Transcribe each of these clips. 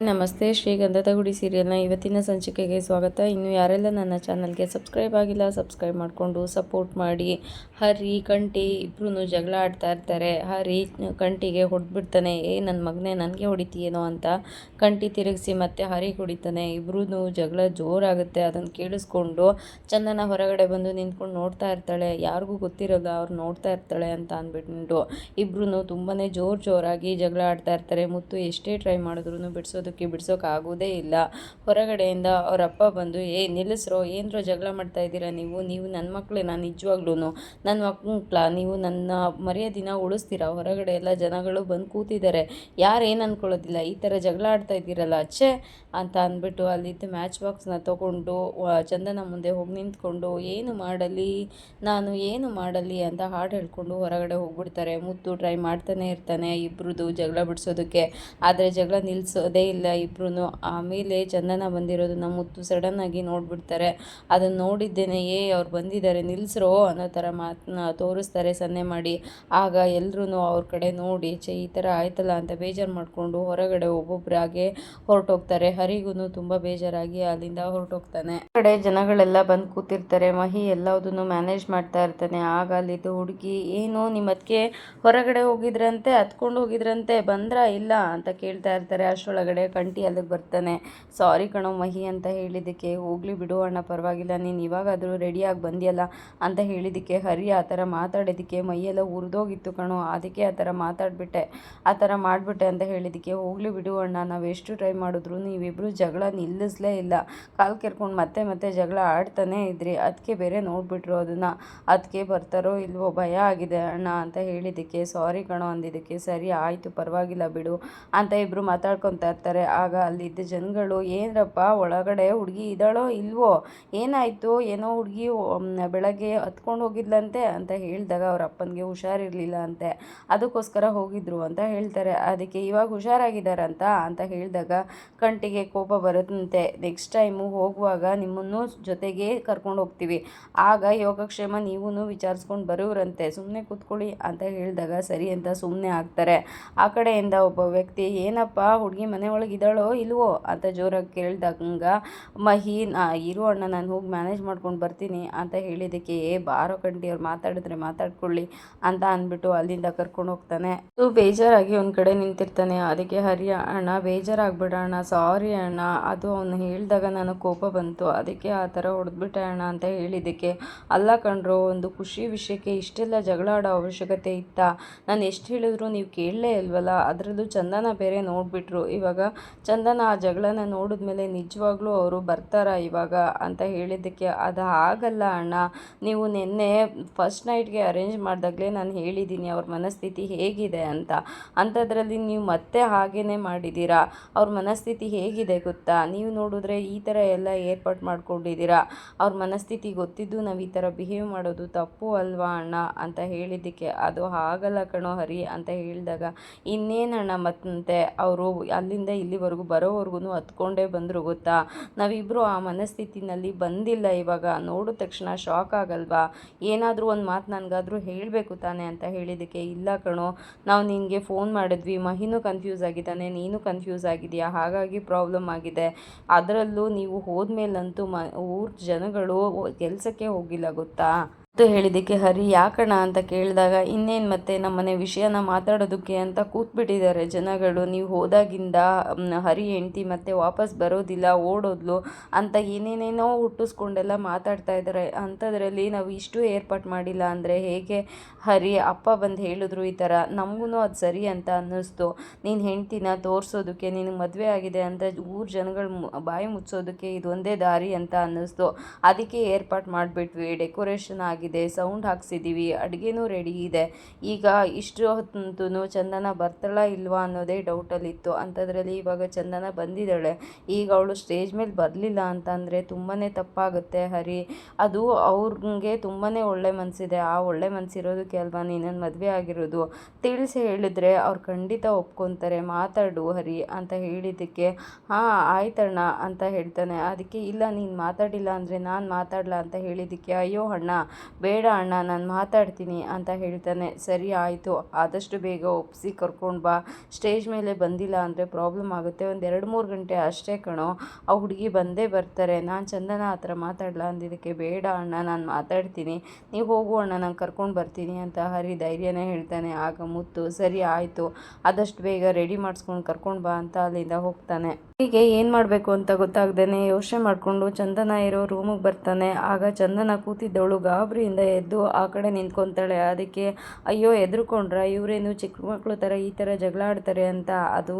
ನಮಸ್ತೆ, ಶ್ರೀ ಗಂಧದ ಗುಡಿ ಸೀರಿಯಲ್ನ ಇವತ್ತಿನ ಸಂಚಿಕೆಗೆ ಸ್ವಾಗತ. ಇನ್ನು ಯಾರೆಲ್ಲ ನನ್ನ ಚಾನಲ್ಗೆ ಸಬ್ಸ್ಕ್ರೈಬ್ ಆಗಿಲ್ಲ, ಸಬ್ಸ್ಕ್ರೈಬ್ ಮಾಡಿಕೊಂಡು ಸಪೋರ್ಟ್ ಮಾಡಿ. ಹರಿ ಕಂಟಿ ಇಬ್ಬರೂ ಜಗಳ ಆಡ್ತಾ ಇರ್ತಾರೆ. ಹರಿ ಕಂಟಿಗೆ ಹೊಡೆದ್ಬಿಡ್ತಾನೆ ಏ ನನ್ನ ಮಗನೇ, ನನಗೆ ಹೊಡಿತೀಯೇನೋ ಅಂತ ಕಂಟಿ ತಿರುಗಿಸಿ ಮತ್ತೆ ಹರಿ ಹೊಡಿತಾನೆ ಇಬ್ಬರೂ ಜಗಳ ಜೋರಾಗುತ್ತೆ. ಅದನ್ನು ಕೇಳಿಸ್ಕೊಂಡು ಚಂದನ ಹೊರಗಡೆ ಬಂದು ನಿಂತ್ಕೊಂಡು ನೋಡ್ತಾ ಇರ್ತಾಳೆ. ಯಾರಿಗೂ ಗೊತ್ತಿರೋಲ್ಲ, ಅವ್ರು ನೋಡ್ತಾ ಇರ್ತಾಳೆ ಅಂತ ಅಂದ್ಬಿಟ್ಟು ಇಬ್ಬರೂ ತುಂಬಾ ಜೋರು ಜೋರಾಗಿ ಜಗಳ ಆಡ್ತಾ ಇರ್ತಾರೆ. ಮುತ್ತು ಎಷ್ಟೇ ಟ್ರೈ ಮಾಡಿದ್ರು ಬಿಡಿಸೋದಕ್ಕೆ ಬಿಡ್ಸೋಕೆ ಆಗೋದೇ ಇಲ್ಲ. ಹೊರಗಡೆಯಿಂದ ಅವ್ರ ಅಪ್ಪ ಬಂದು, ಏ, ನಿಲ್ಲಿಸ್ರೋ, ಏನರೋ ಜಗಳ ಮಾಡ್ತಾ ಇದ್ದೀರಾ ನೀವು? ನೀವು ನನ್ನ ಮಕ್ಕಳೇನಾ ನಿಜವಾಗ್ಲೂ ನನ್ನ ಮಕ್ಕಳ ನೀವು ನನ್ನ ಮರ್ಯಾದಿನ ಉಳಿಸ್ತೀರಾ? ಹೊರಗಡೆ ಎಲ್ಲ ಜನಗಳು ಬಂದು ಕೂತಿದ್ದಾರೆ. ಯಾರೇನು ಅಂದ್ಕೊಳ್ಳೋದಿಲ್ಲ ಈ ಥರ ಜಗಳ ಆಡ್ತಾ ಇದ್ದೀರಲ್ಲ ಅಚ್ಚೆ ಅಂತ ಅಂದ್ಬಿಟ್ಟು ಅಲ್ಲಿದ್ದ ಮ್ಯಾಚ್ ಬಾಕ್ಸ್ನ ತೊಗೊಂಡು ಚಂದನ ಮುಂದೆ ಹೋಗಿ ನಿಂತ್ಕೊಂಡು, ಏನು ಮಾಡಲಿ? ನಾನು ಏನು ಮಾಡಲಿ? ಅಂತ ಹಾಡು ಹೇಳ್ಕೊಂಡು ಹೊರಗಡೆ ಹೋಗ್ಬಿಡ್ತಾರೆ. ಮುತ್ತು ಟ್ರೈ ಮಾಡ್ತಾನೆ ಇರ್ತಾನೆ ಇಬ್ಬರದು ಜಗಳ ಬಿಡಿಸೋದಕ್ಕೆ. ಆದರೆ ಜಗಳ ನಿಲ್ಲಿಸೋದೇ ಇಲ್ಲ ಇಬ್ರು ಆಮೇಲೆ ಚಂದನ ಬಂದಿರೋದು ನಮ್ಮ ಮುತ್ತು ಸಡನ್ನಾಗಿ ನೋಡಿಬಿಡ್ತಾರೆ. ಅದನ್ನು ನೋಡಿದ್ದೇನೆ, ಏ, ಅವ್ರು ಬಂದಿದ್ದಾರೆ ನಿಲ್ಲಿಸ್ರೋ ಅನ್ನೋ ಥರ ಮಾತನ್ನ ತೋರಿಸ್ತಾರೆ ಸನ್ನೆ ಮಾಡಿ. ಆಗ ಎಲ್ಲರೂ ಅವ್ರ ಕಡೆ ನೋಡಿ ಚೆ ಈ ಥರ ಆಯ್ತಲ್ಲ ಅಂತ ಬೇಜಾರು ಮಾಡಿಕೊಂಡು ಹೊರಗಡೆ ಒಬ್ಬೊಬ್ಬರಾಗೆ ಹೊರಟೋಗ್ತಾರೆ. ಹರಿಗೂ ತುಂಬ ಬೇಜಾರಾಗಿ ಅಲ್ಲಿಂದ ಹೊರಟೋಗ್ತಾನೆ. ಕಡೆ ಜನಗಳೆಲ್ಲ ಬಂದು ಕೂತಿರ್ತಾರೆ. ಮಹಿ ಎಲ್ಲದನ್ನು ಮ್ಯಾನೇಜ್ ಮಾಡ್ತಾ ಇರ್ತಾನೆ. ಆಗ ಅಲ್ಲಿದ್ದು ಹುಡುಗಿ, ಏನು ನಿಮ್ಮ ಅದಕ್ಕೆ ಹೊರಗಡೆ ಹೋಗಿದ್ರಂತೆ ಹತ್ಕೊಂಡು ಹೋಗಿದ್ರಂತೆ, ಬಂದ್ರ ಇಲ್ಲ? ಅಂತ ಕೇಳ್ತಾ ಇರ್ತಾರೆ ಅಷ್ಟರೊಳಗಡೆ. ಕಂಟಿ ಅಲ್ಲಿಗೆ ಬರ್ತಾನೆ. ಸಾರಿ ಕಣೋ ಮಹಿ ಅಂತ ಹೇಳಿದ್ದಕ್ಕೆ, ಹೋಗ್ಲಿ ಬಿಡು ಅಣ್ಣ, ಪರವಾಗಿಲ್ಲ, ನೀನು ಇವಾಗಾದರೂ ರೆಡಿಯಾಗಿ ಬಂದಿಯಲ್ಲ ಅಂತ ಹೇಳಿದ್ದಕ್ಕೆ, ಹರಿ, ಆ ಥರ ಮಾತಾಡಿದ್ದಕ್ಕೆ ಮೈಯೆಲ್ಲ ಉರಿದೋಗಿತ್ತು ಕಣೋ, ಅದಕ್ಕೆ ಆ ಥರ ಮಾತಾಡ್ಬಿಟ್ಟೆ, ಆ ಥರ ಮಾಡಿಬಿಟ್ಟೆ ಅಂತ ಹೇಳಿದ್ದಕ್ಕೆ, ಹೋಗ್ಲಿ ಬಿಡು ಅಣ್ಣ, ನಾವು ಎಷ್ಟು ಟ್ರೈ ಮಾಡಿದ್ರು ನೀವಿಬ್ಬರು ಜಗಳ ನಿಲ್ಲಿಸಲೇ ಇಲ್ಲ. ಕಾಲು ಕೆರ್ಕೊಂಡು ಮತ್ತೆ ಮತ್ತೆ ಜಗಳ ಆಡ್ತಾನೆ ಇದ್ರಿ ಅದಕ್ಕೆ ಬೇರೆ ನೋಡಿಬಿಟ್ರು ಅದನ್ನು. ಅದಕ್ಕೆ ಬರ್ತಾರೋ ಇಲ್ವೋ ಭಯ ಆಗಿದೆ ಅಣ್ಣ ಅಂತ ಹೇಳಿದ್ದಕ್ಕೆ, ಸಾರಿ ಕಣೋ ಅಂದಿದ್ದಕ್ಕೆ, ಸರಿ, ಆಯಿತು, ಪರವಾಗಿಲ್ಲ ಬಿಡು ಅಂತ ಇಬ್ಬರು ಮಾತಾಡ್ಕೊತಾ ಇರ್ತಾರೆ. ಆಗ ಅಲ್ಲಿದ್ದ ಜನಗಳು, ಏನರಪ್ಪ, ಒಳಗಡೆ ಹುಡುಗಿ ಇದ್ದಾಳೋ ಇಲ್ವೋ? ಏನಾಯಿತು? ಏನೋ ಹುಡುಗಿ ಬೆಳಗ್ಗೆ ಹತ್ಕೊಂಡು ಹೋಗಿದ್ಲಂತೆ? ಅಂತ ಹೇಳಿದಾಗ ಅವ್ರ ಅಪ್ಪನಿಗೆ ಹುಷಾರಿರಲಿಲ್ಲ ಅಂತೆ. ಅದಕ್ಕೋಸ್ಕರ ಹೋಗಿದ್ರು ಅಂತ ಹೇಳ್ತಾರೆ. ಅದಕ್ಕೆ ಇವಾಗ ಹುಷಾರಾಗಿದ್ದಾರಂತ? ಅಂತ ಹೇಳಿದಾಗ ಕಂಟಿಗೆ ಕೋಪ ಬರುತ್ತಂತೆ. ನೆಕ್ಸ್ಟ್ ಟೈಮು ಹೋಗುವಾಗ ನಿಮ್ಮನ್ನು ಜೊತೆಗೆ ಕರ್ಕೊಂಡು ಹೋಗ್ತೀವಿ. ಆಗ ಯೋಗಕ್ಷೇಮ ನೀವೂ ವಿಚಾರಿಸ್ಕೊಂಡು ಬರೋರಂತೆ ಸುಮ್ಮನೆ ಕೂತ್ಕೊಳ್ಳಿ ಅಂತ ಹೇಳಿದಾಗ ಸರಿ ಅಂತ ಸುಮ್ಮನೆ ಆಗ್ತಾರೆ. ಆ ಕಡೆಯಿಂದ ಒಬ್ಬ ವ್ಯಕ್ತಿ, ಏನಪ್ಪ, ಹುಡುಗಿ ಮನೆ ಒಳಗೆ ಇದ್ದಾಳೋ ಇಲ್ವೋ? ಅಂತ ಜೋರಾಗಿ ಕೇಳಿದಾಗ ಮಹಿ ಇರು ಅಣ್ಣ, ನಾನು ಹೋಗಿ ಮ್ಯಾನೇಜ್ ಮಾಡ್ಕೊಂಡು ಬರ್ತೀನಿ ಅಂತ ಹೇಳಿದ್ದಕ್ಕೆ, ಏ, ಬಾರೋ ಕಂಟಿ, ಅವ್ರು ಮಾತಾಡಿದ್ರೆ ಮಾತಾಡ್ಕೊಳ್ಳಿ ಅಂತ ಅಂದ್ಬಿಟ್ಟು ಅಲ್ಲಿಂದ ಕರ್ಕೊಂಡು ಹೋಗ್ತಾನೆ. ಸೊ ಬೇಜಾರಾಗಿ ಒಂದು ಕಡೆ ನಿಂತಿರ್ತಾನೆ. ಅದಕ್ಕೆ, ಹರಿಯ ಅಣ್ಣ ಬೇಜಾರಾಗ್ಬಿಡ ಅಣ್ಣ ಸಾರಿ ಅಣ್ಣ. ಅದು ಅವನು ಹೇಳಿದಾಗ ನನಗೆ ಕೋಪ ಬಂತು. ಅದಕ್ಕೆ ಆ ಥರ ಹೊಡೆದ್ಬಿಟ್ಟೆ ಅಣ್ಣ ಅಂತ ಹೇಳಿದ್ದಕ್ಕೆ, ಅಲ್ಲ ಕಂಡ್ರು ಒಂದು ಖುಷಿ ವಿಷಯಕ್ಕೆ ಇಷ್ಟೆಲ್ಲ ಜಗಳ ಆಡೋ ಅವಶ್ಯಕತೆ ಇತ್ತಾ? ನಾನು ಎಷ್ಟು ಹೇಳಿದ್ರು ನೀವು ಕೇಳಲೇ ಇಲ್ವಲ್ಲ? ಅದರಲ್ಲೂ ಚಂದನ ಬೇರೆ ನೋಡಿಬಿಟ್ರು. ಇವಾಗ ಚಂದನ ಆ ಜಗಳನ ನೋಡಿದ್ಮೇಲೆ ನಿಜವಾಗ್ಲೂ ಅವರು ಬರ್ತಾರಾ ಇವಾಗ ಅಂತ ಹೇಳಿದ್ದಕ್ಕೆ ಅದು ಆಗಲ್ಲ ಅಣ್ಣ. ನೀವು ನಿನ್ನೆ ಫಸ್ಟ್ ನೈಟ್ಗೆ ಅರೇಂಜ್ ಮಾಡಿದಾಗಲೇ ನಾನು ಹೇಳಿದ್ದೀನಿ ಅವ್ರ ಮನಸ್ಥಿತಿ ಹೇಗಿದೆ ಅಂತ. ಅಂಥದ್ರಲ್ಲಿ ನೀವು ಮತ್ತೆ ಹಾಗೇ ಮಾಡಿದ್ದೀರಾ ಅವ್ರ ಮನಸ್ಥಿತಿ ಹೇಗಿದೆ ಗೊತ್ತಾ? ನೀವು ನೋಡಿದ್ರೆ ಈ ಥರ ಎಲ್ಲ ಏರ್ಪಾಟ್ ಮಾಡ್ಕೊಂಡಿದ್ದೀರಾ ಅವ್ರ ಮನಸ್ಥಿತಿ ಗೊತ್ತಿದ್ದು ನಾವು ಈ ಥರ ಬಿಹೇವ್ ಮಾಡೋದು ತಪ್ಪು ಅಲ್ವಾ ಅಣ್ಣ? ಅಂತ ಹೇಳಿದ್ದಕ್ಕೆ ಅದು ಆಗಲ್ಲ ಕಣೋ ಹರಿ ಅಂತ ಹೇಳಿದಾಗ ಇನ್ನೇನಣ್ಣ ಮತ್ತೆ ಅವರು ಅಲ್ಲಿಂದ ಇಲ್ಲಿವರೆಗೂ ಬರೋವರೆಗೂ ಹತ್ಕೊಂಡೇ ಬಂದರು, ಗೊತ್ತಾ? ನಾವಿಬ್ಬರು ಆ ಮನಸ್ಥಿತಿನಲ್ಲಿ ಬಂದಿಲ್ಲ ಇವಾಗ. ನೋಡಿದ ತಕ್ಷಣ ಶಾಕ್ ಆಗಲ್ವಾ? ಏನಾದರೂ ಒಂದು ಮಾತು ನನಗಾದರೂ ಹೇಳಬೇಕು ತಾನೆ ಅಂತ ಹೇಳಿದ್ದಕ್ಕೆ ಇಲ್ಲ ಕಣೋ. ನಾವು ನಿನಗೆ ಫೋನ್ ಮಾಡಿದ್ವಿ. ಮಹಿನೂ ಕನ್ಫ್ಯೂಸ್ ಆಗಿದ್ದಾನೆ, ನೀನು ಕನ್ಫ್ಯೂಸ್ ಆಗಿದೆಯಾ ಹಾಗಾಗಿ ಪ್ರಾಬ್ಲಮ್ ಆಗಿದೆ. ಅದರಲ್ಲೂ ನೀವು ಹೋದ್ಮೇಲಂತೂ ಮ ಊರ ಜನಗಳು ಕೆಲಸಕ್ಕೆ ಹೋಗಿಲ್ಲ, ಗೊತ್ತಾ? ಅಂತ ಹೇಳಿದ್ದಕ್ಕೆ ಹರಿ ಯಾಕಣ ಅಂತ ಕೇಳಿದಾಗ, ಇನ್ನೇನು ಮತ್ತೆ ನಮ್ಮನೆ ವಿಷಯನ ಮಾತಾಡೋದಕ್ಕೆ ಅಂತ ಕೂತ್ಬಿಟ್ಟಿದ್ದಾರೆ ಜನಗಳು. ನೀವು ಹೋದಾಗಿಂದ ಹರಿ, ಹೆಂಡ್ತಿ ಮತ್ತೆ ವಾಪಸ್ ಬರೋದಿಲ್ಲ, ಓಡೋದ್ಲು ಅಂತ ಏನೇನೇನೋ ಹುಟ್ಟಿಸ್ಕೊಂಡೆಲ್ಲ ಮಾತಾಡ್ತಾ ಇದ್ದಾರೆ. ಅಂಥದ್ರಲ್ಲಿ ನಾವು ಇಷ್ಟು ಏರ್ಪಾಟ್ ಮಾಡಿಲ್ಲ ಅಂದರೆ ಹೇಗೆ? ಹರಿ, ಅಪ್ಪ ಬಂದು ಹೇಳಿದ್ರು ಈ ಥರ. ನಮಗೂ ಅದು ಸರಿ ಅಂತ ಅನ್ನಿಸ್ತು. ನೀನು ಹೆಂಡ್ತಿನ ತೋರಿಸೋದಕ್ಕೆ ನಿನಗೆ ಮದುವೆ ಆಗಿದೆ ಅಂತ ಊರು ಜನಗಳು ಬಾಯಿ ಮುಚ್ಚೋದಕ್ಕೆ ಇದೊಂದೇ ದಾರಿ ಅಂತ ಅನ್ನಿಸ್ತು. ಅದಕ್ಕೆ ಏರ್ಪಾಟ್ ಮಾಡಿಬಿಟ್ವಿ. ಡೆಕೋರೇಷನ್ ಆಗಿ ಆಗಿದೆ ಸೌಂಡ್ ಹಾಕ್ಸಿದ್ದೀವಿ ಅಡುಗೆನೂ ರೆಡಿ ಇದೆ. ಈಗ ಇಷ್ಟು ಹೊತ್ತು ಚಂದನ ಬರ್ತಾಳ ಇಲ್ವಾ ಅನ್ನೋದೇ ಡೌಟಲ್ಲಿತ್ತು ಅಂಥದ್ರಲ್ಲಿ ಇವಾಗ ಚಂದನ ಬಂದಿದ್ದಾಳೆ. ಈಗ ಅವಳು ಸ್ಟೇಜ್ ಮೇಲೆ ಬರಲಿಲ್ಲ ಅಂತಂದರೆ ತುಂಬಾ ತಪ್ಪಾಗುತ್ತೆ ಹರಿ. ಅದು ಅವ್ರಿಗೆ ತುಂಬಾ ಒಳ್ಳೆ ಮನಸ್ಸಿದೆ ಆ ಒಳ್ಳೆ ಮನಸ್ಸಿರೋದಕ್ಕೆ ಅಲ್ವಾ ನೀನನ್ನು ಮದುವೆ ಆಗಿರೋದು. ತಿಳಿಸಿ ಹೇಳಿದ್ರೆ ಅವ್ರು ಖಂಡಿತ ಒಪ್ಕೊತಾರೆ. ಮಾತಾಡು ಹರಿ ಅಂತ ಹೇಳಿದ್ದಕ್ಕೆ, ಹಾಂ ಆಯ್ತಣ್ಣ ಅಂತ ಹೇಳ್ತಾನೆ. ಅದಕ್ಕೆ, ಇಲ್ಲ, ನೀನು ಮಾತಾಡಿಲ್ಲ ಅಂದರೆ ನಾನು ಮಾತಾಡಲ್ಲ ಅಂತ ಹೇಳಿದ್ದಕ್ಕೆ, ಅಯ್ಯೋ ಅಣ್ಣ ಬೇಡ ಅಣ್ಣ, ನಾನು ಮಾತಾಡ್ತೀನಿ ಅಂತ ಹೇಳ್ತಾನೆ. ಸರಿ ಆಯಿತು, ಆದಷ್ಟು ಬೇಗ ಒಪ್ಪಿಸಿ ಕರ್ಕೊಂಡು ಬಾ. ಸ್ಟೇಜ್ ಮೇಲೆ ಬಂದಿಲ್ಲ ಅಂದರೆ ಪ್ರಾಬ್ಲಮ್ ಆಗುತ್ತೆ. ಒಂದು ಎರಡು ಮೂರು ಗಂಟೆ ಅಷ್ಟೇ ಕಣೋ. ಆ ಹುಡುಗಿ ಬಂದೇ ಬರ್ತಾರೆ. ನಾನು ಚಂದನ ಹತ್ರ ಮಾತಾಡಲ್ಲ ಅಂದಿದ್ದಕ್ಕೆ ಬೇಡ ಅಣ್ಣ, ನಾನು ಮಾತಾಡ್ತೀನಿ. ನೀವು ಹೋಗು ಅಣ್ಣ, ನಾನು ಕರ್ಕೊಂಡು ಬರ್ತೀನಿ ಅಂತ ಹರಿ ಧೈರ್ಯನೇ ಹೇಳ್ತಾನೆ. ಆಗ ಮುತ್ತು, ಸರಿ ಆಯಿತು, ಆದಷ್ಟು ಬೇಗ ರೆಡಿ ಮಾಡಿಸ್ಕೊಂಡು ಕರ್ಕೊಂಡು ಬಾ ಅಂತ ಅಲ್ಲಿಂದ ಹೋಗ್ತಾನೆ. ಹೀಗೆ ಏನು ಮಾಡಬೇಕು ಅಂತ ಗೊತ್ತಾಗ್ದೇ ಯೋಚನೆ ಮಾಡಿಕೊಂಡು ಚಂದನ ಇರೋ ರೂಮಿಗೆ ಬರ್ತಾನೆ. ಆಗ ಚಂದನ ಕೂತಿದ್ದವಳು ಗಾಬರಿಯಿಂದ ಎದ್ದು ಆ ಕಡೆ ನಿಂತ್ಕೊತಾಳೆ. ಅದಕ್ಕೆ, ಅಯ್ಯೋ ಎದ್ರುಕೊಂಡ್ರ ಇವರೇನು ಚಿಕ್ಕ ಮಕ್ಕಳು ಥರ ಈ ಥರ ಜಗಳ ಆಡ್ತಾರೆ ಅಂತ? ಅದು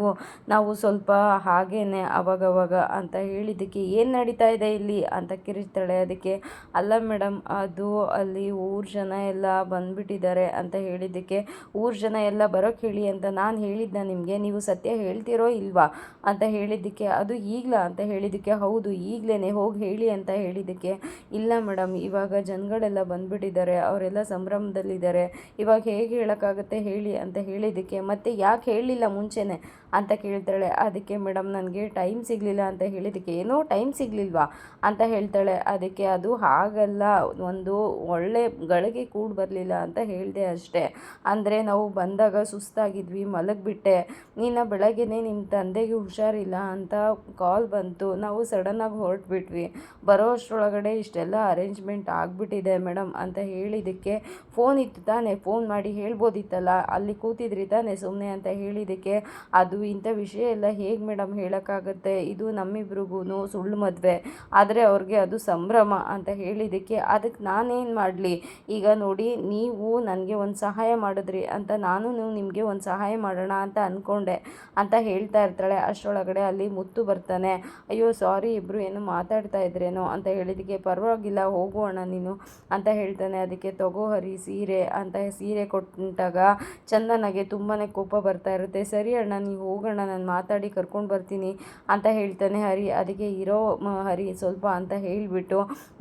ನಾವು ಸ್ವಲ್ಪ ಹಾಗೇನೆ ಅವಾಗವಾಗ ಅಂತ ಹೇಳಿದ್ದಕ್ಕೆ ಏನು ನಡೀತಾ ಇದೆ ಇಲ್ಲಿ? ಅಂತ ಕಿರಿಸ್ತಾಳೆ ಅದಕ್ಕೆ, ಅಲ್ಲ ಮೇಡಮ್ ಅದು ಅಲ್ಲಿ ಊರು ಜನ ಎಲ್ಲ ಬಂದ್ಬಿಟ್ಟಿದ್ದಾರೆ ಅಂತ ಹೇಳಿದ್ದಕ್ಕೆ ಊರು ಜನ ಎಲ್ಲ ಬರೋಕ್ಕೆ ಹೇಳಿ ಅಂತ ನಾನು ಹೇಳಿದ್ದ ನಿಮಗೆ. ನೀವು ಸತ್ಯ ಹೇಳ್ತಿರೋ ಇಲ್ವಾ? ಅಂತ ಹೇಳಿದ್ದಕ್ಕೆ, ಅದು ಈಗಲ ಅಂತ ಹೇಳಿದ್ದಕ್ಕೆ, ಹೌದು ಈಗಲೇ ಹೋಗಿ ಹೇಳಿ ಅಂತ ಹೇಳಿದ್ದಕ್ಕೆ, ಇಲ್ಲ ಮೇಡಮ್ ಇವಾಗ ಜನಗಳೆಲ್ಲ ಬಂದುಬಿಟ್ಟಿದ್ದಾರೆ, ಅವರೆಲ್ಲ ಸಂಭ್ರಮದಲ್ಲಿದ್ದಾರೆ, ಇವಾಗ ಹೇಗೆ ಹೇಳೋಕ್ಕಾಗುತ್ತೆ ಹೇಳಿ ಅಂತ ಹೇಳಿದ್ದಕ್ಕೆ, ಮತ್ತೆ ಯಾಕೆ ಹೇಳಲಿಲ್ಲ ಮುಂಚೆನೇ ಅಂತ ಕೇಳ್ತಾಳೆ. ಅದಕ್ಕೆ ಮೇಡಮ್ ನನಗೆ ಟೈಮ್ ಸಿಗಲಿಲ್ಲ ಅಂತ ಹೇಳಿದ್ದಕ್ಕೆ, ಏನೋ ಟೈಮ್ ಸಿಗಲಿಲ್ವಾ ಅಂತ ಹೇಳ್ತಾಳೆ. ಅದಕ್ಕೆ ಅದು ಹಾಗಲ್ಲ, ಒಂದು ಒಳ್ಳೆ ಗಳಿಗೆ ಕೂಡ ಬರಲಿಲ್ಲ ಅಂತ ಹೇಳಿದೆ ಅಷ್ಟೇ. ಅಂದರೆ ನಾವು ಬಂದಾಗ ಸುಸ್ತಾಗಿದ್ವಿ, ಮಲಗಿಬಿಟ್ಟೆ. ನೀನು ಬೆಳಗ್ಗೆನೇ ನಿಮ್ಮ ತಂದೆಗೆ ಹುಷಾರಿಲ್ಲ ಅಂತ ಕಾಲ್ ಬಂತು. ನಾವು ಸಡನ್ನಾಗಿ ಹೊರಟ್ಬಿಟ್ವಿ. ಬರೋ ಅಷ್ಟರೊಳಗಡೆ ಇಷ್ಟೆಲ್ಲ ಅರೇಂಜ್ಮೆಂಟ್ ಆಗಿಬಿಟ್ಟಿದೆ ಮೇಡಮ್ ಅಂತ ಹೇಳಿದ್ದಕ್ಕೆ ಫೋನ್ ಇತ್ತು ತಾನೇ. ಫೋನ್ ಮಾಡಿ ಹೇಳ್ಬೋದಿತ್ತಲ್ಲ. ಅಲ್ಲಿ ಕೂತಿದ್ರಿ ತಾನೇ ಸುಮ್ಮನೆ ಅಂತ ಹೇಳಿದ್ದಕ್ಕೆ. ಅದು ಇಂಥ ವಿಷಯ ಎಲ್ಲ ಹೇಗೆ ಮೇಡಮ್ ಹೇಳೋಕ್ಕಾಗತ್ತೆ? ಇದು ನಮ್ಮಿಬ್ರಿಗೂ ಸುಳ್ಳು ಮದುವೆ. ಆದರೆ ಅವ್ರಿಗೆ ಅದು ಸಂಭ್ರಮ ಅಂತ ಹೇಳಿದ್ದಕ್ಕೆ. ಅದಕ್ಕೆ ನಾನೇನು ಮಾಡಲಿ? ಈಗ ನೋಡಿ, ನೀವು ನನಗೆ ಒಂದು ಸಹಾಯ ಮಾಡಿದ್ರಿ ಅಂತ ನಾನು ನಿಮಗೆ ಒಂದು ಸಹಾಯ ಮಾಡೋಣ ಅಂತ ಅಂದ್ಕೊಂಡೆ ಅಂತ ಹೇಳ್ತಾ ಇರ್ತಾಳೆ ಅಷ್ಟರೊಳಗಡೆ ಅಲ್ಲಿ. ಮುತ್ತು ಬರ್ತಾನೆ. ಅಯ್ಯೋ, ಸಾರಿ ಇಬ್ಬರು ಏನು ಮಾತಾಡ್ತಾ ಇದ್ರೇನೋ ಅಂತ ಹೇಳಿದಕ್ಕೆ ಪರವಾಗಿಲ್ಲ ಹೋಗೋಣ ನೀನು ಅಂತ ಹೇಳ್ತಾನೆ. ಅದಕ್ಕೆ ತಗೋ ಹರಿ, ಸೀರೆ ಅಂತ ಸೀರೆ ಕೊಟ್ಟಾಗ ಚಂದನಗೆ ತುಂಬಾ ಕೋಪ ಬರ್ತಾ ಇರುತ್ತೆ. ಸರಿ ಅಣ್ಣ, ನೀವು ಹೋಗೋಣ ನಾನು ಮಾತಾಡಿ ಕರ್ಕೊಂಡು ಬರ್ತೀನಿ ಅಂತ ಹೇಳ್ತಾನೆ ಹರಿ. ಅದಕ್ಕೆ ಇರೋ ಹರಿ, ಸ್ವಲ್ಪ ಅಂತ ಹೇಳಿಬಿಟ್ಟು,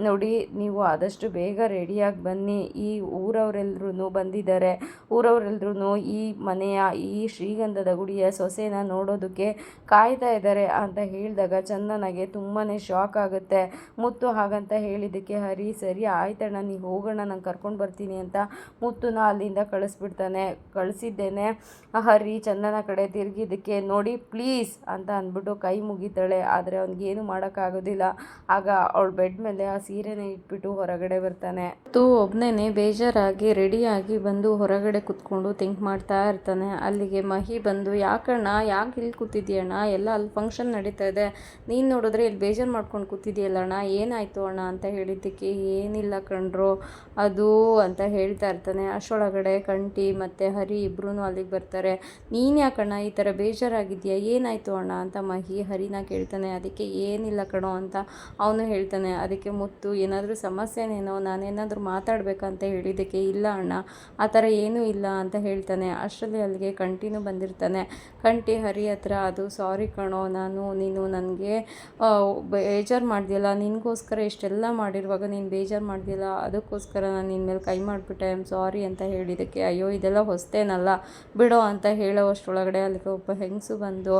ನೋಡಿ, ನೀವು ಆದಷ್ಟು ಬೇಗ ರೆಡಿಯಾಗಿ ಬನ್ನಿ. ಈ ಊರವರೆಲ್ಲರೂ ಬಂದಿದ್ದಾರೆ. ಊರವರೆಲ್ಲರೂ ಈ ಮನೆಯ, ಈ ಶ್ರೀಗಂಧದ ಗುಡಿಯ ಸೊಸೆನ ನೋಡೋದಕ್ಕೆ ಕಾಯ್ತಾ ಇದ್ದಾರೆ. ಅಂತ ಹೇಳಿದಾಗ ಚಂದನಗೆ ತುಂಬಾ ಶಾಕ್ ಆಗುತ್ತೆ. ಮುತ್ತು ಹಾಗಂತ ಹೇಳಿದ್ದಕ್ಕೆ, ಹರಿ, ಸರಿ, ಆಯ್ತಣ್ಣ, ನೀ ಹೋಗೋಣ ನಾನು ಕರ್ಕೊಂಡು ಬರ್ತೀನಿ ಅಂತ ಮುತ್ತುನ ಅಲ್ಲಿಂದ ಕಳಿಸ್ಬಿಡ್ತಾನೆ. ಕಳಿಸಿದ್ದೇನೆ, ಹರಿ, ಚಂದನ ಕಡೆ ತಿರುಗಿದ್ದಕ್ಕೆ ನೋಡಿ ಪ್ಲೀಸ್ ಅಂತ ಅಂದ್ಬಿಟ್ಟು ಕೈ ಮುಗಿತಾಳೆ. ಆದರೆ ಅವ್ನಿಗೇನು ಮಾಡೋಕ್ಕಾಗೋದಿಲ್ಲ. ಆಗ ಅವಳ ಬೆಡ್ ಮೇಲೆ ಆ ಸೀರೆನೇ ಇಟ್ಬಿಟ್ಟು ಹೊರಗಡೆ ಬರ್ತಾನೆ. ತು ಒಬ್ಬನೇ ಬೇಜಾರಾಗಿ, ರೆಡಿಯಾಗಿ ಬಂದು ಹೊರಗಡೆ ಕುತ್ಕೊಂಡು ಥಿಂಕ್ ಮಾಡ್ತಾ ಇರ್ತಾನೆ. ಅಲ್ಲಿಗೆ ಮಹಿ ಬಂದು, ಯಾಕಣ್ಣ, ಯಾಕೆ ಇಲ್ಲಿ ಕೂತಿದ್ಯಣ್ಣ ಎಲ್ಲ ಅಲ್ಲಿ ಫಂಕ್ಷನ್ ನಡೀತಾ ಇದೆ. ನೀನು ನೋಡಿದ್ರೆ ಇಲ್ಲಿ ಬೇಜಾರು ಮಾಡ್ಕೊಂಡು ಕೂತಿದ್ಯಲ್ಲ ಅಣ್ಣ? ಏನಾಯಿತು ಅಣ್ಣ ಅಂತ ಹೇಳಿದ್ದಕ್ಕೆ ಏನಿಲ್ಲ ಕಣ್ರು. ಅದು ಅಂತ ಹೇಳ್ತಾ ಇರ್ತಾನೆ. ಅಷ್ಟೊಳಗಡೆ ಕಂಟಿ ಮತ್ತು ಹರಿ ಇಬ್ಬರೂ ಅಲ್ಲಿಗೆ ಬರ್ತಾರೆ. ನೀನು ಯಾಕಣ್ಣ ಈ ಥರ ಬೇಜಾರಾಗಿದೆಯಾ? ಏನಾಯಿತು ಅಣ್ಣ ಅಂತ ಮಹಿ ಹರಿನ ಕೇಳ್ತಾನೆ. ಅದಕ್ಕೆ ಏನಿಲ್ಲ ಕಣೋ ಅಂತ ಅವನು ಹೇಳ್ತಾನೆ. ಅದಕ್ಕೆ ಮುತ್ತು, ಏನಾದರೂ ಸಮಸ್ಯೆನೇನೋ ನಾನೇನಾದರೂ ಮಾತಾಡಬೇಕಂತ ಹೇಳಿದ್ದಕ್ಕೆ ಇಲ್ಲ ಅಣ್ಣ. ಆ ಥರ ಏನೂ ಇಲ್ಲ ಅಂತ ಹೇಳ್ತಾನೆ. ಅಷ್ಟರಲ್ಲಿ ಅಲ್ಲಿಗೆ ಕಂಟಿನೂ ಬಂದಿರ್ತಾನೆ. ಕಂಟಿ ಹರಿ ಹತ್ರ ಅದು, ಸಾರಿ ಕಣೋ ನಾನು, ನೀನು ನನಗೆ ಬೇಜಾರು ಮಾಡ್ದಿಲ್ಲ ನಿನಗೋಸ್ಕರ ಇಷ್ಟೆಲ್ಲ ಮಾಡಿರುವಾಗ ನೀನು ಬೇಜಾರು ಮಾಡ್ದಿಲ್ಲ ಅದಕ್ಕೋಸ್ಕರ ನಾನು ನಿನ್ನ ಮೇಲೆ ಕೈ ಮಾಡಿಬಿಟ್ಟೆ ಐ ಆಮ್ ಸಾರಿ ಅಂತ ಹೇಳಿದ್ದಕ್ಕೆ ಅಯ್ಯೋ, ಇದೆಲ್ಲ ಹೊಸ್ತೇನಲ್ಲ, ಬಿಡೋ ಅಂತ ಹೇಳೋವಷ್ಟರೊಳಗಡೆ ಅಲ್ಲಿಗೆ ಒಬ್ಬ ಹೆಂಗಸು ಬಂದು,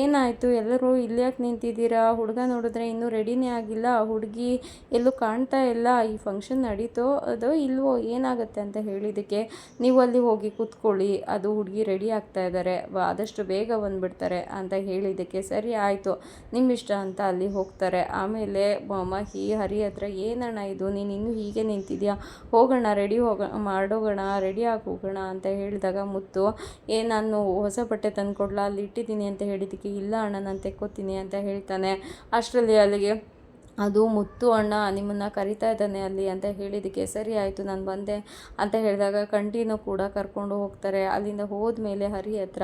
ಏನಾಯಿತು, ಎಲ್ಲರೂ ಇಲ್ಲಿ ಯಾಕೆ ನಿಂತಿದ್ದೀರಾ, ಹುಡುಗ ನೋಡಿದ್ರೆ ಇನ್ನೂ ರೆಡಿನೇ ಆಗಿಲ್ಲ ಹುಡುಗಿ ಎಲ್ಲೂ ಕಾಣ್ತಾ ಇಲ್ಲ, ಈ ಫಂಕ್ಷನ್ ನಡೀತೋ, ಅದು ಇಲ್ವೋ, ಏನಾಗುತ್ತೆ ಅಂತ ಹೇಳಿದ್ದಕ್ಕೆ ನೀವು ಅಲ್ಲಿ ಹೋಗಿ ಕೂತ್ಕೊಳ್ಳಿ, ಅದು ಹುಡುಗಿ ರೆಡಿ ಆಗ್ತಾ ಇದ್ದಾರೆ ಆದಷ್ಟು ಬೇಗ ಬಂದುಬಿಡ್ತಾರೆ ಅಂತ ಹೇಳಿದ್ದಕ್ಕೆ ಸರಿ. ಆಯಿತು ನಿಮ್ಮಿಷ್ಟ ಅಂತ ಅಲ್ಲಿ ಹೋಗ್ತಾರೆ. ಆಮೇಲೆ ಮಹಿ ಹರಿ ಹತ್ರ ಏನಣ್ಣ ಇದು? ನೀನು ಇನ್ನೂ ಹೀಗೆ ನಿಂತಿದ್ಯಾ? ಹೋಗೋಣ, ರೆಡಿ ಹೋಗ, ಮಾಡೋಗೋಣ ರೆಡಿಯಾಗಿ ಹೋಗೋಣ ಅಂತ ಹೇಳಿದಾಗ ಮುತ್ತು, ಏ, ನಾನು ಹೊಸ ಬಟ್ಟೆ ತಂದು ಕೊಡಲ ಅಲ್ಲಿ ಇಟ್ಟಿದ್ದೀನಿ ಅಂತ ಹೇಳಿದ್ದಕ್ಕೆ, ಇಲ್ಲ ಅಣ್ಣ, ನಾನು ತೆಕ್ಕೋತೀನಿ ಅಂತ ಹೇಳ್ತಾನೆ. ಅಷ್ಟರಲ್ಲಿ ಅಲ್ಲಿಗೆ ಅದು ಮುತ್ತು ಅಣ್ಣ, ನಿಮ್ಮನ್ನು ಕರಿತಾ ಇದ್ದಾನೆ ಅಲ್ಲಿ ಅಂತ ಹೇಳಿದ್ದಕ್ಕೆ ಸರಿ ಆಯಿತು, ನಾನು ಬಂದೆ ಅಂತ ಹೇಳಿದಾಗ ಕಂಟಿನೂ ಕೂಡ ಕರ್ಕೊಂಡು ಹೋಗ್ತಾರೆ. ಅಲ್ಲಿಂದ ಹೋದ ಮೇಲೆ ಹರಿ ಹತ್ರ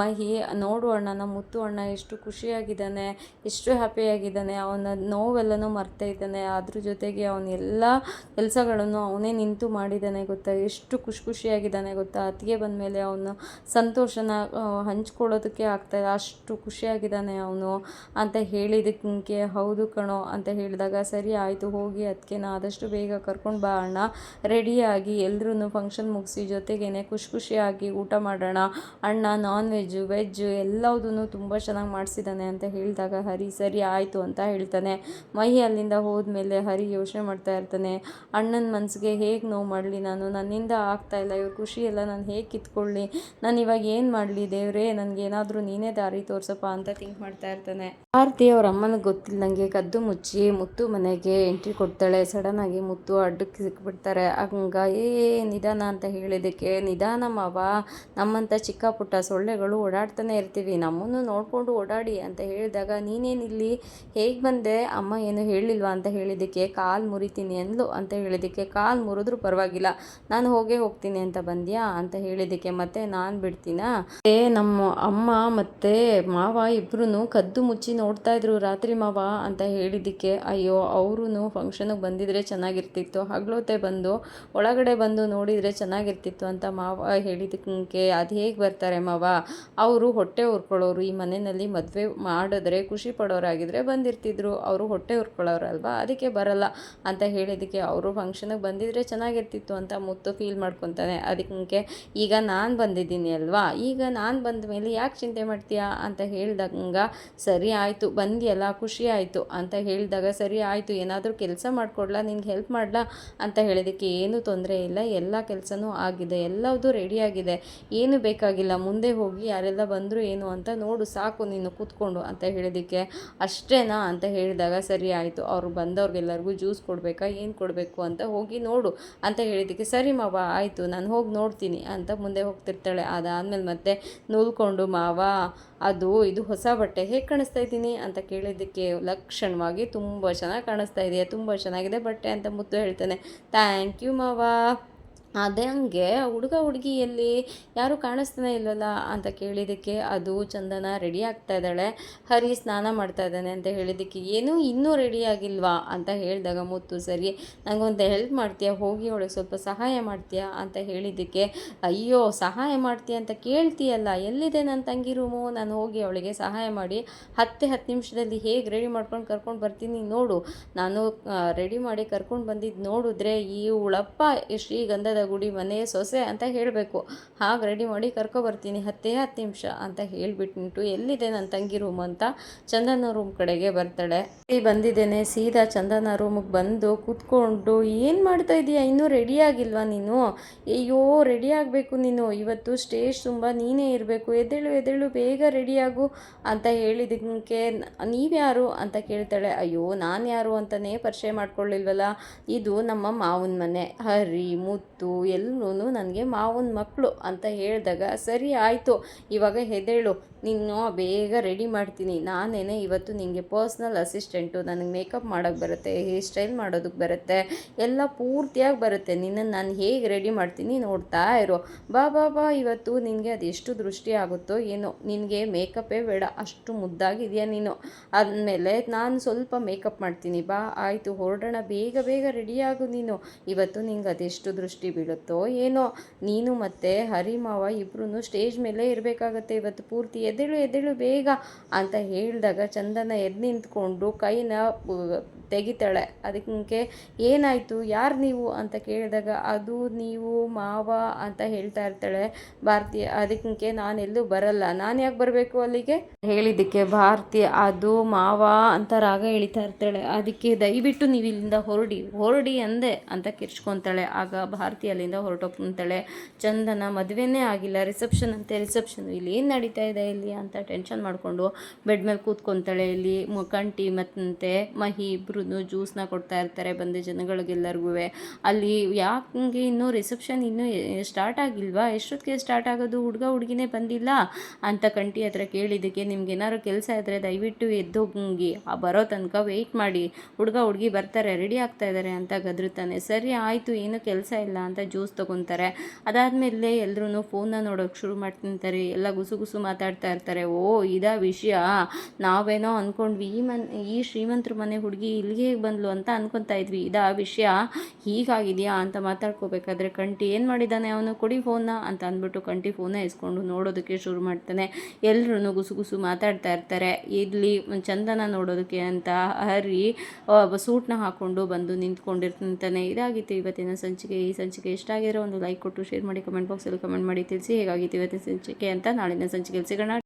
ಮಹಿ, ನೋಡು ಅಣ್ಣನ ಮುತ್ತು ಅಣ್ಣ ಎಷ್ಟು ಖುಷಿಯಾಗಿದ್ದಾನೆ, ಎಷ್ಟು ಹ್ಯಾಪಿಯಾಗಿದ್ದಾನೆ, ಅವನ ನೋವೆಲ್ಲನೂ ಮರ್ತಾ ಇದ್ದಾನೆ. ಅದ್ರ ಜೊತೆಗೆ ಅವನ ಎಲ್ಲ ಕೆಲಸಗಳನ್ನು ಅವನೇ ನಿಂತು ಮಾಡಿದ್ದಾನೆ ಗೊತ್ತಾ? ಎಷ್ಟು ಖುಷಿ ಖುಷಿಯಾಗಿದ್ದಾನೆ ಗೊತ್ತಾ? ಅತ್ತಿಗೆ ಬಂದಮೇಲೆ ಅವನು ಸಂತೋಷನ ಹಂಚ್ಕೊಳ್ಳೋದಕ್ಕೆ ಆಗ್ತಾಯಿಲ್ಲ ಅಷ್ಟು ಖುಷಿಯಾಗಿದ್ದಾನೆ ಅವನು ಅಂತ ಹೇಳಿದಕ್ಕೆ ಹೌದು ಕಣೋ. ಕಣೋ ಅಂತ ಹೇಳಿದಾಗ, ಸರಿ ಆಯಿತು, ಹೋಗಿ ಅದಕ್ಕೆ ಆದಷ್ಟು ಬೇಗ ಕರ್ಕೊಂಡು ಬಾ ಅಣ್ಣ. ರೆಡಿಯಾಗಿ ಎಲ್ಲರೂ ಫಂಕ್ಷನ್ ಮುಗಿಸಿ ಜೊತೆಗೇನೆ ಖುಷಿ ಖುಷಿಯಾಗಿ ಊಟ ಮಾಡೋಣ. ಅಣ್ಣ ನಾನ್ ವೆಜ್ಜು ವೆಜ್ಜು ಎಲ್ಲದೂ ತುಂಬ ಚೆನ್ನಾಗಿ ಮಾಡಿಸಿದ್ದಾನೆ ಅಂತ ಹೇಳಿದಾಗ, ಹರಿ ಸರಿ ಆಯಿತು ಅಂತ ಹೇಳ್ತಾನೆ. ಮಹಿ ಅಲ್ಲಿಂದ ಹೋದ್ಮೇಲೆ ಹರಿ ಯೋಚನೆ ಮಾಡ್ತಾ ಇರ್ತಾನೆ. ಅಣ್ಣನ ಮನಸ್ಸಿಗೆ ಹೇಗೆ ನೋವು ಮಾಡಲಿ ನಾನು? ನನ್ನಿಂದ ಆಗ್ತಾ ಇಲ್ಲ. ಇವ್ರ ಖುಷಿ ಎಲ್ಲ ನಾನು ಹೇಗೆ ಕಿತ್ಕೊಳ್ಳಿ? ನಾನು ಇವಾಗ ಏನು ಮಾಡಲಿ ದೇವ್ರೇ? ನನಗೇನಾದರೂ ನೀನೇ ದಾರಿ ತೋರಿಸಪ್ಪ ಅಂತ ಥಿಂಕ್ ಮಾಡ್ತಾ ಇರ್ತಾನೆ. ಆರತಿ ಅವ್ರ ಅಮ್ಮನಿಗೆ ಗೊತ್ತಿಲ್ಲ ನನಗೆ ಕದ್ದು ಮುಚ್ಚಿ ಮುತ್ತು ಮನೆಗೆ ಎಂಟ್ರಿ ಕೊಡ್ತಾಳೆ. ಸಡನ್ನಾಗಿ ಮುತ್ತು ಅಡ್ಡಕ್ಕೆ ಸಿಕ್ಬಿಡ್ತಾರೆ. ಹಂಗ, ಏ ನಿಧಾನ ಅಂತ ಹೇಳಿದ್ದಕ್ಕೆ, ನಿಧಾನ ಮಾವ ನಮ್ಮಂಥ ಚಿಕ್ಕ ಪುಟ್ಟ ಸೊಳ್ಳೆಗಳು ಓಡಾಡ್ತಾನೆ ಇರ್ತೀವಿ. ನಮ್ಮನ್ನು ನೋಡಿಕೊಂಡು ಓಡಾಡಿ ಅಂತ ಹೇಳಿದಾಗ ನೀನೇನಿಲ್ಲಿ ಹೇಗೆ ಬಂದೆ? ಅಮ್ಮ ಏನು ಹೇಳಿಲ್ವಾ? ಅಂತ ಹೇಳಿದ್ದಕ್ಕೆ, ಕಾಲು ಮುರಿತೀನಿ ಅಂದ್ಲು ಅಂತ ಹೇಳಿದ್ದಕ್ಕೆ, ಕಾಲು ಮುರಿದ್ರು ಪರವಾಗಿಲ್ಲ. ನಾನು ಹೋಗೇ ಹೋಗ್ತೀನಿ ಅಂತ ಬಂದ್ಯಾ? ಅಂತ ಹೇಳಿದ್ದಕ್ಕೆ, ಮತ್ತೆ ನಾನು ಬಿಡ್ತೀನ? ಏ ನಮ್ಮ ಅಮ್ಮ ಮತ್ತು ಮಾವ ಇಬ್ರು ಕದ್ದು ಮುಚ್ಚಿ ನೋಡ್ತಾ ಇದ್ರು, ರಾತ್ರಿ ಮಾವ ಅಂತ ಹೇಳಿದ್ದಕ್ಕೆ, ಅಯ್ಯೋ ಅವರು ಫಂಕ್ಷನಿಗೆ ಬಂದಿದ್ರೆ ಚೆನ್ನಾಗಿರ್ತಿತ್ತು. ಹಗ್ಲೊತ್ತೆ ಬಂದು, ಒಳಗಡೆ ಬಂದು ನೋಡಿದರೆ ಚೆನ್ನಾಗಿರ್ತಿತ್ತು ಅಂತ ಮಾವ ಹೇಳಿದಕ್ಕೆ ಅದು ಹೇಗೆ ಬರ್ತಾರೆ ಮಾವ? ಅವರು ಹೊಟ್ಟೆ ಹುರ್ಕೊಳ್ಳೋರು ಈ ಮನೆಯಲ್ಲಿ ಮದುವೆ ಮಾಡಿದ್ರೆ ಖುಷಿ ಪಡೋರಾಗಿದ್ದರೆ ಬಂದಿರ್ತಿದ್ರು. ಅವರು ಹೊಟ್ಟೆ ಹುರ್ಕೊಳ್ಳೋರಲ್ವಾ ಅದಕ್ಕೆ ಬರಲ್ಲ. ಅಂತ ಹೇಳಿದ್ದಕ್ಕೆ, ಅವರು ಫಂಕ್ಷನಿಗೆ ಬಂದಿದ್ರೆ ಚೆನ್ನಾಗಿರ್ತಿತ್ತು ಅಂತ ಮುತ್ತು ಫೀಲ್ ಮಾಡ್ಕೊತಾನೆ. ಅದಕ್ಕೆ ಈಗ ನಾನು ಬಂದಿದ್ದೀನಿ ಅಲ್ವಾ? ಈಗ ನಾನು ಬಂದ ಮೇಲೆ ಯಾಕೆ ಚಿಂತೆ ಮಾಡ್ತೀಯಾ? ಅಂತ ಹೇಳ್ದಂಗ, ಸರಿ ಆಯಿತು, ಬಂದಿಯಲ್ಲ, ಖುಷಿ ಆಯಿತು. ಅಂತ ಹೇಳಿದಾಗ, ಸರಿ ಆಯಿತು, ಏನಾದರೂ ಕೆಲಸ ಮಾಡಿಕೊಡ್ಲಾ, ನಿನಗೆ ಹೆಲ್ಪ್ ಮಾಡಲಾ? ಅಂತ ಹೇಳಿದಕ್ಕೆ, ಏನೂ ತೊಂದರೆ ಇಲ್ಲ, ಎಲ್ಲ ಕೆಲಸನೂ ಆಗಿದೆ ಎಲ್ಲದೂ ರೆಡಿಯಾಗಿದೆ ಏನು ಬೇಕಾಗಿಲ್ಲ, ಮುಂದೆ ಹೋಗಿ ಯಾರೆಲ್ಲ ಬಂದರು ಏನು ಅಂತ ನೋಡು, ಸಾಕು ನೀನು ಕೂತ್ಕೊಂಡು, ಅಂತ ಹೇಳಿದಕ್ಕೆ, ಅಷ್ಟೇನಾ? ಅಂತ ಹೇಳಿದಾಗ, ಸರಿ ಆಯಿತು, ಅವ್ರು ಬಂದವ್ರಿಗೆಲ್ಲರಿಗೂ ಜ್ಯೂಸ್ ಕೊಡಬೇಕಾ, ಏನು ಕೊಡಬೇಕು ಅಂತ ಹೋಗಿ ನೋಡು, ಅಂತ ಹೇಳಿದ್ದಕ್ಕೆ ಸರಿ ಮಾವ, ಆಯಿತು, ನಾನು ಹೋಗಿ ನೋಡ್ತೀನಿ, ಅಂತ ಮುಂದೆ ಹೋಗ್ತಿರ್ತಾಳೆ. ಅದಾದಮೇಲೆ ಮತ್ತೆ ನೂಲ್ಕೊಂಡು, ಮಾವ ಅದು ಇದು ಹೊಸ ಬಟ್ಟೆ ಹೇಗೆ ಕಾಣಿಸ್ತಾ ಇದ್ದೀನಿ ಅಂತ ಕೇಳಿದ್ದಕ್ಕೆ ಲಕ್ಷಣವಾಗಿ ತುಂಬ ಚೆನ್ನಾಗಿ ಕಾಣಿಸ್ತಾ ಇದೆಯಾ? ತುಂಬ ಚೆನ್ನಾಗಿದೆ ಬಟ್ಟೆ ಅಂತ ಮುದ್ದು ಹೇಳ್ತಾನೆ. ಥ್ಯಾಂಕ್ ಯು ಮಾವ. ಅದೇ ಹಂಗೆ ಹುಡುಗ ಹುಡುಗಿ ಎಲ್ಲಿ ಯಾರೂ ಕಾಣಿಸ್ತಾನೆ ಇಲ್ಲಲ್ಲ ಅಂತ ಕೇಳಿದ್ದಕ್ಕೆ ಅದು ಚಂದನ ರೆಡಿ ಆಗ್ತಾ ಇದ್ದಾಳೆ. ಹರಿ ಸ್ನಾನ ಮಾಡ್ತಾ ಇದ್ದಾನೆ ಅಂತ ಹೇಳಿದ್ದಕ್ಕೆ ಏನೂ ಇನ್ನೂ ರೆಡಿ ಆಗಿಲ್ವಾ ಅಂತ ಹೇಳಿದಾಗ ಮುತ್ತು, ಸರಿ ನನಗೊಂದು ಹೆಲ್ಪ್ ಮಾಡ್ತೀಯಾ? ಹೋಗಿ ಅವಳಿಗೆ ಸ್ವಲ್ಪ ಸಹಾಯ ಮಾಡ್ತೀಯಾ? ಅಂತ ಹೇಳಿದ್ದಕ್ಕೆ, ಅಯ್ಯೋ, ಸಹಾಯ ಮಾಡ್ತೀಯ ಅಂತ ಕೇಳ್ತೀಯಲ್ಲ, ಎಲ್ಲಿದೆ ನನ್ನ ತಂಗಿ ರೂಮು? ನಾನು ಹೋಗಿ ಅವಳಿಗೆ ಸಹಾಯ ಮಾಡಿ, ಹತ್ತೇ ಹತ್ತು ನಿಮಿಷದಲ್ಲಿ ಹೇಗೆ ರೆಡಿ ಮಾಡ್ಕೊಂಡು ಕರ್ಕೊಂಡು ಬರ್ತೀನಿ ನೋಡು. ನಾನು ರೆಡಿ ಮಾಡಿ ಕರ್ಕೊಂಡು ಬಂದಿದ್ದು ನೋಡಿದ್ರೆ ಈ ಉಳಪ್ಪ ಶ್ರೀಗಂಧದ ಗುಡಿ ಮನೆಯ ಸೊಸೆ ಅಂತ ಹೇಳಬೇಕು. ಹಾಗೆ ರೆಡಿ ಮಾಡಿ ಕರ್ಕೊಬರ್ತೀನಿ ಹತ್ತೇ ಹತ್ತು ನಿಮಿಷ ಅಂತ ಹೇಳಿಬಿಟ್ಟು ಎಲ್ಲಿದೆ ನನ್ನ ತಂಗಿ ರೂಮ್ ಅಂತ ಚಂದನ ರೂಮ್ ಕಡೆಗೆ ಬರ್ತಾಳೆ. ಬಂದಿದ್ದೇನೆ. ಸೀದಾ ಚಂದನ ರೂಮಿಗೆ ಬಂದು ಕೂತ್ಕೊಂಡು, ಏನು ಮಾಡ್ತಾ ಇದೀಯಾ? ಇನ್ನೂ ರೆಡಿ ಆಗಿಲ್ವಾ ನೀನು? ಅಯ್ಯೋ ರೆಡಿ ಆಗಬೇಕು ನೀನು. ಇವತ್ತು ಸ್ಟೇಜ್ ತುಂಬ ನೀನೇ ಇರಬೇಕು. ಎದ್ದೇಳು ಎದ್ದೇಳು, ಬೇಗ ರೆಡಿಯಾಗು ಅಂತ ಹೇಳಿದಕ್ಕೆ ನೀವ್ಯಾರು? ಅಂತ ಕೇಳ್ತಾಳೆ. ಅಯ್ಯೋ ನಾನು ಯಾರು ಅಂತಲೇ ಪರಿಚಯ ಮಾಡ್ಕೊಳ್ಳಿಲ್ವಲ್ಲ? ಇದು ನಮ್ಮ ಮಾವನ ಮನೆ. ಹರಿ, ಮುತ್ತು ಎಲ್ಲರೂ ನನಗೆ ಮಾವನ ಮಕ್ಕಳು ಅಂತ ಹೇಳಿದಾಗ, ಸರಿ ಆಯಿತು, ಇವಾಗ ಹೆದೇಳು ನೀನು ಬೇಗ ರೆಡಿ ಮಾಡ್ತೀನಿ. ನಾನೇನೆ ಇವತ್ತು ನಿನಗೆ ಪರ್ಸ್ನಲ್ ಅಸಿಸ್ಟೆಂಟು ನನಗೆ ಮೇಕಪ್ ಮಾಡೋಕ್ಕೆ ಬರುತ್ತೆ ಹೇರ್ ಸ್ಟೈಲ್ ಮಾಡೋದಕ್ಕೆ ಬರುತ್ತೆ, ಎಲ್ಲ ಪೂರ್ತಿಯಾಗಿ ಬರುತ್ತೆ. ನಿನ್ನನ್ನು ನಾನು ಹೇಗೆ ರೆಡಿ ಮಾಡ್ತೀನಿ ನೋಡ್ತಾ ಇರೋ. ಬಾ ಬಾ ಬಾ, ಇವತ್ತು ನಿನಗೆ ಅದೆಷ್ಟು ದೃಷ್ಟಿ ಆಗುತ್ತೋ ಏನೋ. ನಿನಗೆ ಮೇಕಪ್ಪೇ ಬೇಡ, ಅಷ್ಟು ಮುದ್ದಾಗಿದೆಯಾ ನೀನು. ಆದಮೇಲೆ ನಾನು ಸ್ವಲ್ಪ ಮೇಕಪ್ ಮಾಡ್ತೀನಿ. ಬಾ, ಆಯಿತು, ಹೊರಡೋಣ. ಬೇಗ ಬೇಗ ರೆಡಿಯಾಗು ನೀನು. ಇವತ್ತು ನಿಂಗೆ ಅದೆಷ್ಟು ದೃಷ್ಟಿ ಬೀಳುತ್ತೋ ಏನೋ, ನೀನು ಮತ್ತು ಹರಿಮಾವ ಇಬ್ಬರೂ ಸ್ಟೇಜ್ ಮೇಲೆ ಇರಬೇಕಾಗತ್ತೆ. ಇವತ್ತು ಪೂರ್ತಿ ಎದ್ದೇಳು ಎದ್ದೇಳು ಬೇಗ ಅಂತ ಹೇಳಿದಾಗ ಚಂದನ ಎದ್ದು ನಿಂತ್ಕೊಂಡು ಕೈನ ತೆಗಿತಾಳೆ. ಅದಕ್ಕೆ ಏನಾಯಿತು, ಯಾರು ನೀವು ಅಂತ ಕೇಳಿದಾಗ, ಅದು ನೀವು ಮಾವ ಅಂತ ಹೇಳ್ತಾ ಇರ್ತಾಳೆ ಭಾರತಿ. ಅದಕ್ಕೆ ನಾನೆಲ್ಲೂ ಬರಲ್ಲ. ನಾನು ಯಾಕೆ ಬರಬೇಕು ಅಲ್ಲಿಗೆ? ಹೇಳಿದ್ದಕ್ಕೆ ಭಾರತಿ, ಅದು ಮಾವ ಅಂತ ರಾಗ ಎಳಿತಾ ಇರ್ತಾಳೆ. ಅದಕ್ಕೆ ದಯವಿಟ್ಟು ನೀವು ಇಲ್ಲಿಂದ ಹೊರಡಿ ಹೊರಡಿ ಅಂದೆ ಅಂತ ಕಿರ್ಚ್ಕೊತಾಳೆ. ಆಗ ಭಾರತಿ ಅಲ್ಲಿಂದ ಹೊರಟೋಗ್ತಾಳೆ ಚಂದನ ಮದುವೆನೇ ಆಗಿಲ್ಲ. ರಿಸೆಪ್ಷನ್ ಅಂತೆ, ರಿಸೆಪ್ಷನ್. ಇಲ್ಲಿ ಏನು ನಡೀತಾ ಇದೆ ಇಲ್ಲಿ ಅಂತ ಟೆನ್ಷನ್ ಮಾಡಿಕೊಂಡು ಬೆಡ್ ಮೇಲೆ ಕೂತ್ಕೊತಾಳೆ. ಇಲ್ಲಿ ಕಂಟಿ ಮತ್ತಂತೆ ಮಹಿ ಇಬ್ಬರು ಜ್ಯೂಸ್ನ ಕೊಡ್ತಾ ಇರ್ತಾರೆ ಬಂದ ಜನಗಳಿಗೆಲ್ಲರಿಗೂ ಅಲ್ಲಿ ಯಾಕೆ ಇನ್ನೂ ರಿಸೆಪ್ಷನ್ ಇನ್ನೂ ಸ್ಟಾರ್ಟ್ ಆಗಿಲ್ವಾ? ಎಷ್ಟೊತ್ತಿಗೆ ಸ್ಟಾರ್ಟ್ ಆಗೋದು? ಹುಡುಗ ಹುಡುಗಿನೇ ಬಂದಿಲ್ಲ ಅಂತ ಕಂಟಿ ಹತ್ರ ಕೇಳಿದ್ದಕ್ಕೆ ನಿಮ್ಗೆ ಏನಾದ್ರು ಕೆಲಸ ಇದ್ದರೆ ದಯವಿಟ್ಟು ಎದ್ದೋಗಿ ಆ, ಬರೋ ತನಕ ವೆಯ್ಟ್ ಮಾಡಿ. ಹುಡುಗ ಹುಡುಗಿ ಬರ್ತಾರೆ ರೆಡಿ ಆಗ್ತಾ ಇದ್ದಾರೆ ಅಂತ ಗದರುತ್ತಾನೆ. ಸರಿ, ಆಯಿತು, ಏನು ಕೆಲಸ ಇಲ್ಲ ಅಂತ ಜ್ಯೂಸ್ ತೊಗೊತಾರೆ. ಅದಾದಮೇಲೆ ಎಲ್ಲರೂ ಫೋನ್ನ ನೋಡೋಕೆ ಶುರು ಮಾಡ್ತಿರ್ತಾರೆ. ಎಲ್ಲ ಗುಸು ಗುಸು ಮಾತಾಡ್ತಾ ಇರ್ತಾರೆ. ಓ, ಇದಾ ವಿಷಯ? ನಾವೇನೋ ಅಂದ್ಕೊಂಡ್ವಿ ಈ ಮನ್, ಈ ಶ್ರೀಮಂತರ ಮನೆ ಹುಡುಗಿ ಇಲ್ಲಿಗೆ ಬಂದ್ಲು ಅಂತ ಅಂದ್ಕೊತಾ ಇದ್ವಿ. ಇದಾ ವಿಷಯ ಹೀಗಾಗಿದೆಯಾ ಅಂತ ಮಾತಾಡ್ಕೋಬೇಕಾದ್ರೆ ಕಂಟಿ ಏನು ಮಾಡಿದ್ದಾನೆ ಅವನು? ಕೊಡಿ ಫೋನ್ನ ಅಂತ ಅಂದ್ಬಿಟ್ಟು ಕಂಟಿ ಫೋನ್ನ ಇಸ್ಕೊಂಡು ನೋಡೋದಕ್ಕೆ ಶುರು ಮಾಡ್ತಾನೆ. ಎಲ್ಲರೂ ಗುಸು ಗುಸು ಮಾತಾಡ್ತಾ ಇರ್ತಾರೆ. ಇಲ್ಲಿ ಚಂದನ ನೋಡೋದಕ್ಕೆ ಅಂತ ಹರಿ ಸೂಟ್ನ ಹಾಕ್ಕೊಂಡು ಬಂದು ನಿಂತ್ಕೊಂಡಿರ್ತಾನೆ. ಇದಾಗಿತ್ತು ಇವತ್ತಿನ ಸಂಚಿಕೆ. ಈ ಸಂಚಿಕೆ ಇಷ್ಟ ಆಗಿರೋ ಒಂದು ಲೈಕ್ ಕೊಟ್ಟು ಶೇರ್ ಮಾಡಿ, ಕಮೆಂಟ್ ಬಾಕ್ಸಲ್ಲಿ ಕಮೆಂಟ್ ಮಾಡಿ ತಿಳಿಸಿ. ಹೇಗಾಗಿತ್ತು ಇವತ್ತಿನ ಸಂಚಿಕೆ ಅಂತ ನಾಳಿನ ಸಂಚಿಕೆ ಸಿಗೋಣ.